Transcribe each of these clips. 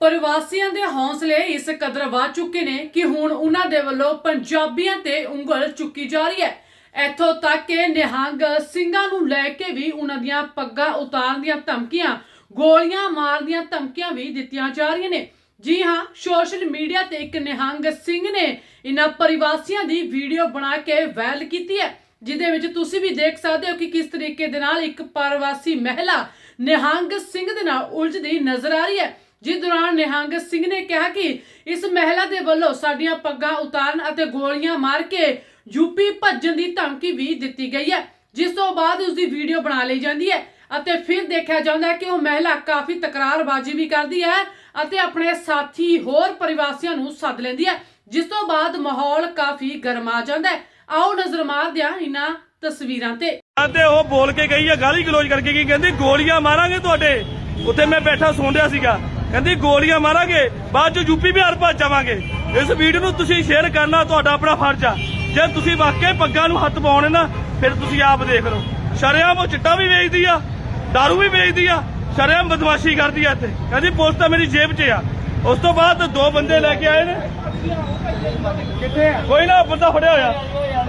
ਪ੍ਰਵਾਸੀਆਂ ਦੇ ਹੌਸਲੇ ਇਸ ਕਦਰ ਵੱਧ ਚੁੱਕੇ ਨੇ ਕਿ ਹੁਣ ਉਹਨਾਂ ਦੇ ਵੱਲੋਂ ਪੰਜਾਬੀਆਂ ਤੇ ਉਂਗਲ ਚੁੱਕੀ ਜਾ ਰਹੀ ਹੈ। ਇੱਥੋਂ ਤੱਕ ਕਿ ਨਿਹੰਗ ਸਿੰਘਾਂ ਨੂੰ ਲੈ ਕੇ ਵੀ ਉਹਨਾਂ ਦੀਆਂ ਪੱਗਾਂ ਉਤਾਰਨ ਦੀਆਂ ਧਮਕੀਆਂ, ਗੋਲੀਆਂ ਮਾਰਨ ਦੀਆਂ ਧਮਕੀਆਂ ਵੀ ਦਿੱਤੀਆਂ ਜਾ ਰਹੀਆਂ ਨੇ। ਜੀ ਹਾਂ, ਸੋਸ਼ਲ ਮੀਡੀਆ ਤੇ ਇੱਕ ਨਿਹੰਗ ਸਿੰਘ ਨੇ ਇਹਨਾਂ ਪ੍ਰਵਾਸੀਆਂ ਦੀ ਵੀਡੀਓ ਬਣਾ ਕੇ ਵਾਇਰਲ ਕੀਤੀ ਹੈ, ਜਿਹਦੇ ਵਿੱਚ ਤੁਸੀਂ ਵੀ ਦੇਖ ਸਕਦੇ ਹੋ ਕਿ ਕਿਸ ਤਰੀਕੇ ਦੇ ਨਾਲ ਇੱਕ ਪ੍ਰਵਾਸੀ ਮਹਿਲਾ ਨਿਹੰਗ ਸਿੰਘ ਦੇ ਨਾਲ ਉਲਝਦੀ ਨਜ਼ਰ ਆ ਰਹੀ ਹੈ। ਜਿਸ ਦੌਰਾਨ ਨਿਹੰਗ ਸਿੰਘ ਨੇ ਕਿਹਾ ਕਿ ਇਸ ਮਹਿਲਾ ਦੇ ਵੱਲੋਂ ਸਾਡੀਆਂ ਪੱਗਾਂ ਉਤਾਰਨ ਅਤੇ ਗੋਲੀਆਂ ਮਾਰ ਕੇ ਯੂਪੀ ਭੱਜਣ ਦੀ ਧਮਕੀ ਵੀ ਦਿੱਤੀ ਗਈ ਹੈ। ਜਿਸ ਤੋਂ ਬਾਅਦ ਉਸ ਦੀ ਵੀਡੀਓ ਬਣਾ ਲਈ ਜਾਂਦੀ ਹੈ ਅਤੇ ਫਿਰ ਦੇਖਿਆ ਜਾਂਦਾ ਹੈ ਕਿ ਉਹ ਮਹਿਲਾ ਕਾਫੀ ਤਕਰਾਰਬਾਜ਼ੀ ਵੀ ਕਰਦੀ ਹੈ ਅਤੇ ਆਪਣੇ ਸਾਥੀ ਹੋਰ ਪ੍ਰਵਾਸੀਆਂ ਨੂੰ ਸੱਦ ਲੈਂਦੀ ਹੈ। ਜਿਸ ਤੋਂ ਬਾਅਦ ਮਾਹੌਲ ਕਾਫੀ ਗਰਮਾ ਜਾਂਦਾ ਹੈ। ਆਓ ਨਜ਼ਰ ਮਾਰਦੇ ਹਾਂ ਇਹਨਾਂ ਤਸਵੀਰਾਂ ਤੇ। ਤੇ ਉਹ ਬੋਲ ਕੇ ਗਈ ਆ ਗਾਲੀ ਗਲੋਚ ਕਰਕੇ ਗਈ, ਕਹਿੰਦੀ ਗੋਲੀਆਂ ਮਾਰਾਂਗੇ ਤੁਹਾਡੇ। ਉੱਥੇ ਮੈਂ ਬੈਠਾ ਸੁਣ ਰਿਹਾ ਸੀਗਾ। ਕਹਿੰਦੀ ਗੋਲੀਆਂ ਮਾਰਾਂਗੇ ਬਾਅਦ ਚ ਯੂਪੀ ਬਿਹਾਰ ਭੱਜ ਜਾਵਾਂਗੇ। ਇਸ ਵੀਡੀਓ ਨੂੰ ਤੁਸੀਂ ਸ਼ੇਅਰ ਕਰਨਾ ਤੁਹਾਡਾ ਆਪਣਾ ਫਰਜ਼ ਆ। ਜੇ ਤੁਸੀਂ ਵਾਕਈ ਪੱਗਾਂ ਨੂੰ ਹੱਥ ਪਾਉਣੇ ਨਾ ਫਿਰ ਤੁਸੀਂ ਆਪ ਦੇਖ ਲਓ। ਸ਼ਰੇਆਮ ਉਹ ਚਿੱਟਾ ਵੀ ਵੇਚਦੀ ਆ दारू ਵੀ ਵੇਚਦੀ ਆ ਸ਼ਰੇਆਮ ਬਦਮਾਸ਼ੀ ਕਰਦੀ ਆ ਇੱਥੇ। ਕਹਿੰਦੀ ਪੁਲਿਸ ਤਾਂ ਮੇਰੀ ਜੇਬ 'ਚ ਆ। ਉਸ ਤੋਂ ਬਾਅਦ ਦੋ ਬੰਦੇ ਲੈ ਕੇ ਆਏ ਨੇ। ਕਿੱਥੇ ਆ? ਕੋਈ ਨਾ ਬੰਦਾ ਫੜਿਆ ਹੋਇਆ।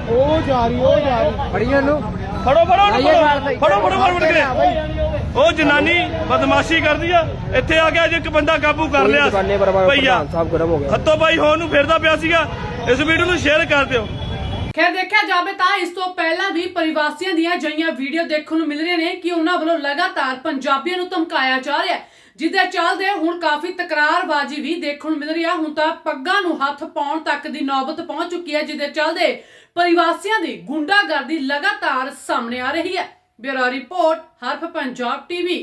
ਉਹ ਜਾ ਰਹੀ ਉਹ ਜਾ ਰਹੀ। ਫੜੀਆਂ ਨੂੰ ਫੜੋ ਫੜੋ। ਫੜੋ। ਫੜੋ ਫੜੋ ਫੜ ਉਹ ਜਨਾਨੀ ਬਦਮਾਸ਼ੀ ਕਰਦੀ ਆ ਇੱਥੇ ਆ ਗਿਆ ਜੇ ਇੱਕ ਬੰਦਾ ਕਾਬੂ ਕਰ ਲਿਆ। ਭਈਆ ਸਾਹਿਬ ਗਰਮ ਹੋ ਗਿਆ। ਹੱਥੋਂ ਬਾਈ ਹੋਣ ਨੂੰ ਫਿਰਦਾ ਪਿਆ ਸੀਗਾ ਇਸ ਵੀਡੀਓ ਨੂੰ ਸ਼ੇਅਰ ਕਰ ਦਿਓ। ਖੈਰ ਦੇਖਿਆ ਜਾਵੇ ਤਾਂ ਇਸ ਤੋਂ ਪਹਿਲਾਂ ਵੀ ਪ੍ਰਵਾਸੀਆਂ ਦੀਆਂ ਜਈਆਂ ਵੀਡੀਓ ਦੇਖਣ ਨੂੰ ਮਿਲ ਰਹੀਆਂ ਨੇ ਕਿ ਉਹਨਾਂ ਵੱਲੋਂ ਲਗਾਤਾਰ ਪੰਜਾਬੀਆਂ ਨੂੰ ਧਮਕਾਇਆ ਜਾ ਰਿਹਾ ਹੈ ਜਿਹਦੇ ਚੱਲਦੇ ਹੁਣ ਕਾਫੀ ਤਕਰਾਰਬਾਜ਼ੀ ਵੀ ਦੇਖਣ ਨੂੰ ਮਿਲ ਰਹੀ ਹੈ ਹੁਣ ਤਾਂ ਪੱਗਾਂ ਨੂੰ ਹੱਥ ਪਾਉਣ ਤੱਕ ਦੀ ਨੌਬਤ ਪਹੁੰਚ ਚੁੱਕੀ ਹੈ ਜਿਹਦੇ ਚੱਲਦੇ ਪ੍ਰਵਾਸੀਆਂ ਦੀ ਗੁੰਡਾਗਰਦੀ ਲਗਾਤਾਰ ਸਾਹਮਣੇ ਆ ਰਹੀ ਹੈ। Bureau report Haraf Punjab TV.